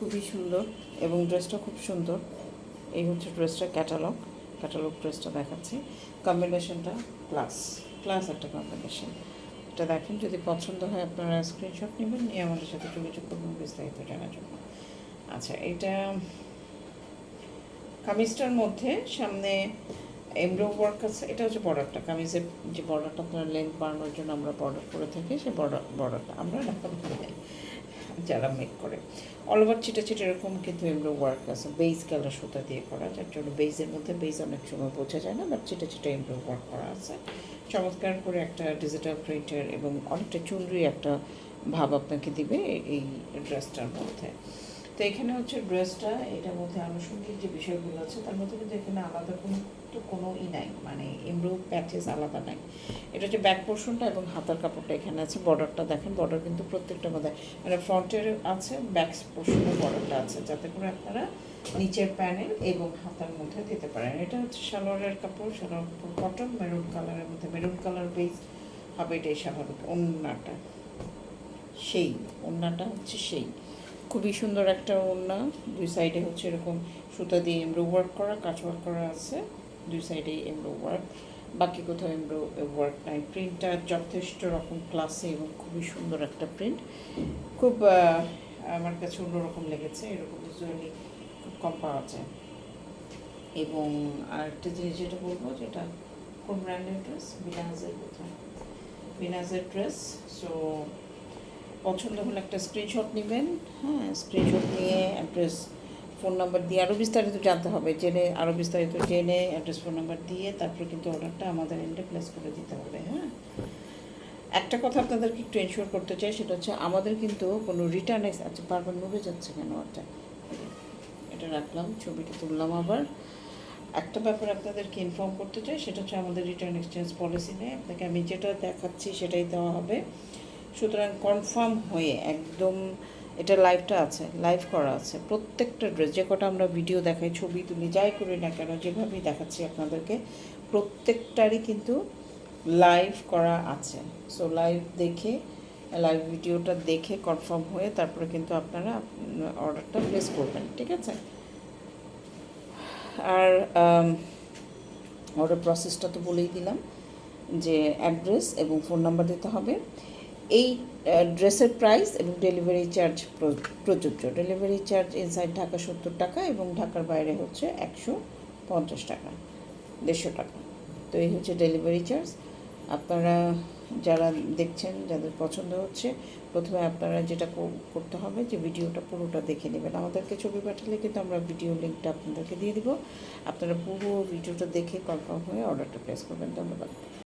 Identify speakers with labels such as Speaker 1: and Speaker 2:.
Speaker 1: খুবই সুন্দর এবং ড্রেসটা খুব সুন্দর। এই হচ্ছে ড্রেসটা ক্যাটালগ ক্যাটালগ ড্রেসটা দেখাচ্ছি। কম্বিনেশনটা ক্লাস ক্লাস একটা কম্বিনেশন এটা দেখেন, যদি পছন্দ হয় আপনারা স্ক্রিনশট নেবেন, নিয়ে আমাদের সাথে যোগাযোগ করবেন, বিস্তারিত জানার জন্য। আচ্ছা এটা কামিজটার মধ্যে সামনে এমব্রো ওয়ার্ক আছে। এটা হচ্ছে বর্ডারটা কামিজের যে বর্ডারটা আপনার লেন্থ বাড়ানোর জন্য আমরা বর্ডার করে থাকি, সেই বর্ডার বর্ডারটা আমরা রাখতে পারি যারা মেক করে। অল ওভার চিটা চিটা এরকম কিন্তু এগুলো ওয়ার্ক আছে। বেস কালার সুতা দিয়ে করা, যার জন্য বেসের মধ্যে বেস অনেক সময় বোঝা যায় না বাট চিটা চিটা এগুলো ওয়ার্ক করা আছে। চমৎকার করে একটা ডিজিটাল প্রিন্টার এবং অনেকটা চুনরি একটা ভাব আপনাকে দিবে এই ড্রেসটার মধ্যে। তো এখানে হচ্ছে ড্রেসটা এটার মধ্যে আনুষঙ্গিক যে বিষয়গুলো আছে, তার মধ্যে কিন্তু এখানে আলাদা কোনো কোনো ই নাই মানে এমব্রো প্যাচেস আলাদা নাই। এটা হচ্ছে ব্যাক পোর্শনটা এবং হাতার কাপড়টা এখানে আছে বর্ডারটা দেখেন বর্ডার কিন্তু প্রত্যেকটা মধ্যে মানে ফ্রন্টের আছে ব্যাক পোর্শনের বর্ডারটা আছে, যাতে করে আপনারা নিচের প্যানেল এবং হাতার মধ্যে দিতে পারেন। এটা হচ্ছে সালোয়ারের কাপড়, সালোয়ার কাপড় কটন মেরুন কালারের মধ্যে মেরুন কালার বেস হবে এটাই স্বাভাবিক ওড়নাটা সেই ওড়নাটা হচ্ছে সেই। খুবই সুন্দর একটা ওড়না। দুই সাইডে হচ্ছে এরকম সুতা দিয়ে এমব্রো ওয়ার্ক করা কাজ ওয়ার্ক করা আছে। দুই সাইডে এমব্রো ওয়ার্ক বাকি কোথাও এমব্রো ওয়ার্ক নাই। প্রিন্টটা যথেষ্ট রকম ক্লাসে এবং খুবই সুন্দর একটা প্রিন্ট খুব আমার কাছে অন্যরকম লেগেছে। এরকম ভিজুয়ালি খুব কম পাওয়া যায়। এবং আরেকটা জিনিস যেটা বলব, যেটা কোন ব্র্যান্ডের ড্রেস বিনাজের কোথায়? বিনাজের ড্রেস সো পছন্দ হলে একটা স্ক্রিনশট নেবেন। হ্যাঁ স্ক্রিনশট নিয়ে অ্যাড্রেস ফোন নাম্বার দিয়ে আরও বিস্তারিত জানতে হবে, জেনে আরও বিস্তারিত জেনে অ্যাড্রেস ফোন নাম্বার দিয়ে তারপরে কিন্তু অর্ডারটা আমাদের এন্ডে প্লেস করে দিতে হবে হ্যাঁ। একটা কথা আপনাদেরকে একটু এনশিওর করতে চাই, সেটা হচ্ছে আমাদের কিন্তু কোনো রিটার্ন এক্স আচ্ছা বারবার নড়ে যাচ্ছে কেন ওটা? এটা রাখলাম, ছবিটা তুললাম আবার। একটা ব্যাপার আপনাদেরকে ইনফর্ম করতে চাই, সেটা হচ্ছে আমাদের রিটার্ন এক্সচেঞ্জ পলিসি নেই আপনাকে আমি যেটা দেখাচ্ছি সেটাই দেওয়া হবে। সুতরাং কনফার্ম হয়ে একদম এটা লাইভটা আছে লাইভ করা আছে। প্রত্যেকটা ড্রেস যে কটা আমরা ভিডিও দেখাই, ছবি তুলি, যাই করি না কেন, যেভাবেই দেখাচ্ছি আপনাদেরকে, প্রত্যেকটারই কিন্তু লাইভ করা আছে। সো লাইভ দেখে লাইভ ভিডিওটা দেখে কনফার্ম হয়ে তারপরে কিন্তু আপনারা অর্ডারটা প্লেস করবেন, ঠিক আছে? আর অর্ডার প্রসেসটা তো বলেই দিলাম যে অ্যাড্রেস এবং ফোন নাম্বার দিতে হবে। এই ড্রেসের প্রাইস এবং ডেলিভারি চার্জ প্রযোজ্য। ডেলিভারি চার্জ ইনসাইড ঢাকা সত্তর টাকা এবং ঢাকার বাইরে হচ্ছে একশো পঞ্চাশ টাকা, দেড়শো টাকা। তো এই হচ্ছে ডেলিভারি চার্জ আপনারা যারা দেখছেন, যাদের পছন্দ হচ্ছে, প্রথমে আপনারা যেটা কর- করতে হবে যে ভিডিওটা পুরোটা দেখে নেবেন। আমাদেরকে ছবি পাঠালে কিন্তু আমরা ভিডিও লিঙ্কটা আপনাদেরকে দিয়ে দিব। আপনারা পুরো ভিডিওটা দেখে কনফার্ম হয়ে অর্ডারটা প্লেস করবেন। ধন্যবাদ।